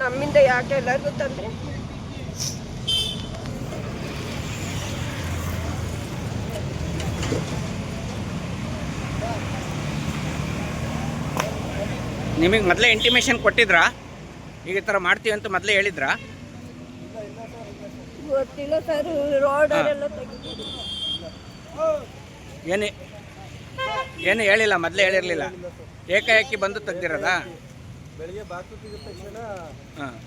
ನಮ್ಮಿಂದ ಯಾಕೆ ಎಲ್ಲರಿಗೂ ತಂದ್ರೆ? ನಿಮಗೆ ಮೊದಲೇ ಇಂಟಿಮೇಷನ್ ಕೊಟ್ಟಿದ್ರಾ? ಈಗ ಈ ಥರ ಮಾಡ್ತೀವಿ ಅಂತ ಮೊದಲೇ ಹೇಳಿದ್ರಾ? ಗೊತ್ತಿಲ್ಲ ಸರ್ ತೆಗಿತೀವಿ ಏನು ಏನು ಹೇಳಿಲ್ಲ ಮೊದಲೇ ಹೇಳಿರಲಿಲ್ಲ. ಏಕಾಏಕಿ ಬಂದು ತೆಗ್ದಿರೋದಾ? ಬೆಳಿಗ್ಗೆ ಬಾಕ್ಲು ತೆಗೆದ ತಕ್ಷಣ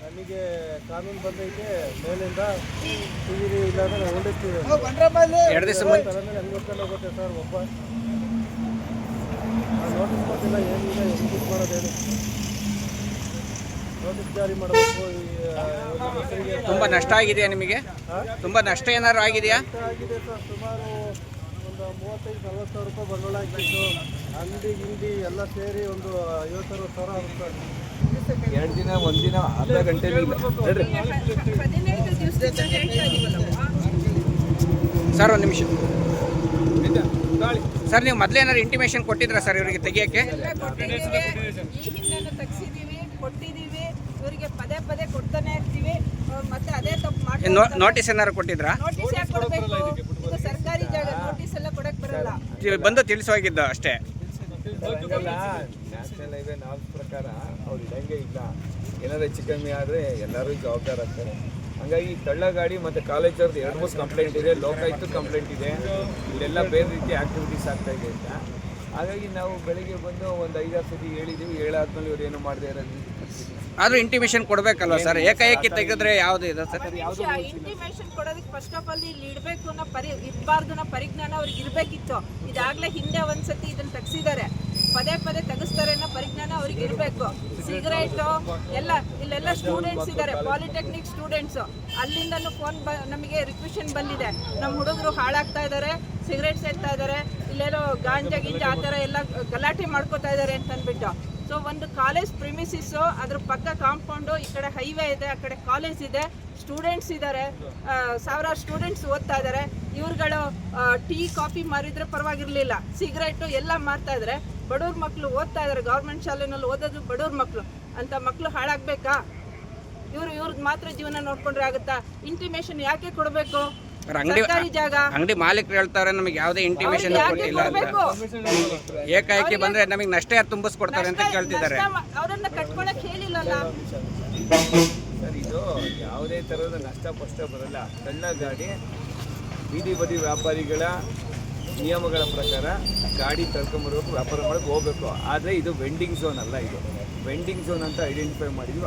ನಮಗೆ ಕಾನೂನು ಬಂದೈತೆ ಮೇಲಿಂದ ಟಿವಿ ಇಲ್ಲಾಂದ್ರೆ ಹೊಂಡಿಸ್ತೀವಿ ಎರಡು ದಿವಸ ಹೆಂಗೆ ಗೊತ್ತಲ್ಲ ಹೋಗುತ್ತೆ ಸರ್ ಒಬ್ಬ. ನೋಟಿಸ್ ಕೊಟ್ಟಿಲ್ಲ ಏನಿಲ್ಲ ಹೆಂಗೆ ಮಾಡೋದು ಹೇಳಿ. ನೋಟಿಸ್ ಜಾರಿ ಮಾಡಬೇಕು ತುಂಬ ನಷ್ಟ ಆಗಿದೆಯಾ ನಿಮಗೆ? ತುಂಬ ನಷ್ಟ ಏನಾದ್ರು ಆಗಿದೆಯಾ? ಆಗಿದೆ ಸರ್ ಸುಮಾರು ಒಂದು ಮೂವತ್ತೈದು ನಲ್ವತ್ತು ಸಾವಿರ ರೂಪಾಯಿ ಬಂಡವಾಳ ಹಾಕಿತ್ತು ಅಂಗಡಿ ಗಿಂಡಿ ಎಲ್ಲ ಸೇರಿ ಒಂದು ಐವತ್ತು ಅರವತ್ತು ಸಾವಿರ ಆಗುತ್ತೆ. ಎರಡು ದಿನ ಒಂದು ದಿನ ಅರ್ಧ ಗಂಟೆ ಸರ್ ಒಂದು ನಿಮಿಷ. ಸರ್ ನೀವು ಮೊದಲೇ ಏನಾದ್ರು ಇಂಟಿಮೇಷನ್ ಕೊಟ್ಟಿದ್ರಾ ಸರ್ ಇವರಿಗೆ ತೆಗಿಯೋಕ್ಕೆ? ಈ ಹಿಂದೆನೂ ತೆಗ್ಸಿದೀವಿ ಕೊಟ್ಟಿದ್ದೀವಿ ಇವರಿಗೆ ಪದೇ ಪದೇ ಕೊಡ್ತಾನೆ ಇರ್ತೀವಿ. ಮತ್ತೆ ಅದೇ ತಪ್ಪು ನೋ ಮಾಡ್ತಾರೆ ನೋಟಿಸ್ ಏನಾದ್ರು ಕೊಟ್ಟಿದ್ರಾ? ನೋಟಿಸ್ ಯಾಕೆ ಕೊಡಬೇಕು ಇದು ಸರ್ಕಾರಿ ಜಾಗ ನೋಟಿಸ್ ಎಲ್ಲ ಕೊಡಕ್ ಬರಲ್ಲ ತಿ- ಬಂದು ತಿಳಿಸೋಗಿದ್ದು ಅಷ್ಟೇ. ಹಂಗಲ್ಲ ನ್ಯಾಷನಲ್ ಹೈವೇ ನಾಲ್ಕು ಪ್ರಕಾರ ಅವ್ರು ಇಡಂಗೆ ಇಲ್ಲ. ಏನಾದ್ರು ಹೆಚ್ಚು ಕಮ್ಮಿ ಆದರೆ ಎಲ್ಲರೂ ಜವಾಬ್ದಾರ ಆಗ್ತಾರೆ. ಹಂಗಾಗಿ ತಳ್ಳ ಗಾಡಿ ಮತ್ತು ಕಾಲೇಜವ್ರದ್ದು ಎರಡು ಮೂರು ಕಂಪ್ಲೇಂಟ್ ಇದೆ ಲೋಕಾಯುಕ್ತ ಕಂಪ್ಲೇಂಟ್ ಇದೆ. ಇಲ್ಲೆಲ್ಲ ಬೇರೆ ರೀತಿ ಆಕ್ಟಿವಿಟೀಸ್ ಆಗ್ತಾ ಇದೆ ಅಂತ. ಹಾಗಾಗಿ ನಾವು ಬೆಳಿಗ್ಗೆ ಬಂದು ಒಂದು ಐದಾರು ಸತಿ ಹೇಳಿದ್ದೀವಿ ಹೇಳಾದ್ಮೇಲೆ ಇವ್ರು ಏನು ಮಾಡದೇ ಇರೋದು ಆದ್ರೂ ಇಂಟಿಮೇಷನ್ ಕೊಡ್ಬೇಕಲ್ವ ಸರ್? ಏಕಾಏಕಿ ತೆಗೆದ್ರೆ ಯಾವ್ದು ಇದೆ ಸರ್? ಇಂಟಿಮೇಷನ್ ಕೊಡೋದಕ್ಕೆ ಫಸ್ಟ್ ಆಫ್ ಆಲ್ ಇಲ್ಲಿ ಇಡಬೇಕು ಅನ್ನೋ ಪರಿ ಇರಬಾರ್ದು ಅನ್ನೋ ಪರಿಜ್ಞಾನ ಅವ್ರಿಗೆ ಇರಬೇಕಿತ್ತು. ಇದಾಗ್ಲೇ ಹಿಂದೆ ಒಂದ್ಸತಿ ಇದನ್ನ ತೆಗ್ಸಿದ್ದಾರೆ. ಪದೇ ಪದೇ ತೆಗಿಸ್ತಾರೆ ಅನ್ನೋ ಪರಿಜ್ಞಾನ ಅವ್ರಿಗೆ ಇರಬೇಕು. ಸಿಗರೇಟು ಎಲ್ಲ, ಇಲ್ಲೆಲ್ಲ ಸ್ಟೂಡೆಂಟ್ಸ್ ಇದ್ದಾರೆ ಪಾಲಿಟೆಕ್ನಿಕ್ ಸ್ಟೂಡೆಂಟ್ಸ್ ಅಲ್ಲಿಂದನೂ ಫೋನ್ ಬ, ನಮಗೆ ರಿಕ್ವೆಷನ್ ಬಂದಿದೆ. ನಮ್ಮ ಹುಡುಗರು ಹಾಳಾಗ್ತಾ ಇದ್ದಾರೆ ಸಿಗರೇಟ್ ಸೇರ್ತಾ ಇದ್ದಾರೆ ಇಲ್ಲೆಲ್ಲೋ ಗಾಂಜಾ ಗಿಂಜಾ ಆ ಥರ ಎಲ್ಲ ಗಲಾಟೆ ಮಾಡ್ಕೋತಾ ಇದ್ದಾರೆ ಅಂತ ಅಂದ್ಬಿಟ್ಟು ಸೊ ಒಂದು ಕಾಲೇಜ್ ಪ್ರಿಮಿಸಿಸ್ಸು ಅದ್ರ ಪಕ್ಕ ಕಾಂಪೌಂಡು ಈ ಕಡೆ ಹೈವೇ ಇದೆ, ಆ ಕಡೆ ಕಾಲೇಜ್ ಇದೆ. ಸ್ಟೂಡೆಂಟ್ಸ್ ಇದ್ದಾರೆ ಸಾವಿರಾರು ಸ್ಟೂಡೆಂಟ್ಸ್ ಓದ್ತಾ ಇದ್ದಾರೆ ಇವ್ರುಗಳು ಟೀ ಕಾಫಿ ಮಾರಿದ್ರೆ ಪರವಾಗಿರಲಿಲ್ಲ. ಸಿಗರೇಟು ಎಲ್ಲ ಮಾರ್ತಾ ಇದ್ದಾರೆ ಬಡವ್ರ ಮಕ್ಕಳು ಓದ್ತಾ ಇದ್ದಾರೆ ಗೌರ್ಮೆಂಟ್ ಶಾಲೆನಲ್ಲಿ ಓದೋದು ಬಡವ್ರ ಮಕ್ಕಳು ಅಂತ ಮಕ್ಕಳು ಹಾಳಾಗ್ಬೇಕಾ? ಇವರು ಇವ್ರದ್ದು ಮಾತ್ರ ಜೀವನ ನೋಡ್ಕೊಂಡ್ರೆ ಆಗುತ್ತಾ? ಇಂಟಿಮೇಷನ್ ಯಾಕೆ ಕೊಡಬೇಕು? ಅಂಗಡಿ ಸರ್ಕಾರಿ ಜಾಗ. ಅಂಗಡಿ ಮಾಲೀಕರು ಹೇಳ್ತಾರೆ ನಮಗೆ ಯಾವುದೇ ಇಂಟಿಮೇಷನ್ ಯಾಕೆ ಕೊಟ್ಟಿಲ್ಲ ಅಂತ. ಕೊಡಬೇಕು? ಏಕಾಏಕಿ ಬಂದ್ರೆ ನಮಗೆ ನಷ್ಟ ಯಾರು ತುಂಬಿಸ್ಕೊಡ್ತಾರೆ ಅಂತ ಕೇಳ್ತಿದ್ದಾರೆ. ಅವರನ್ನ ಕಟ್ಕೊಳಕ್ ಹೇಳಿಲ್ಲಲ್ಲ? ಸರ್ ಇದು ಯಾವುದೇ ಥರದ ನಷ್ಟ ಪಷ್ಟ ಬರಲ್ಲ. ಸಣ್ಣ ಗಾಡಿ ಬೀದಿ ಬದಿ ವ್ಯಾಪಾರಿಗಳ ನಿಯಮಗಳ ಪ್ರಕಾರ ಗಾಡಿ ತರ್ಕೊಂಬರ್ಬೇಕು ವ್ಯಾಪಾರ ಮಾಡಕ್ಕೆ ಹೋಗ್ಬೇಕು. ಆದರೆ ಇದು ವೆಂಡಿಂಗ್ ಝೋನ್ ಅಲ್ಲ ಇದು. ವೆಂಡಿಂಗ್ ಝೋನ್ ಅಂತ ಐಡೆಂಟಿಫೈ ಮಾಡಿದ್ವಿ.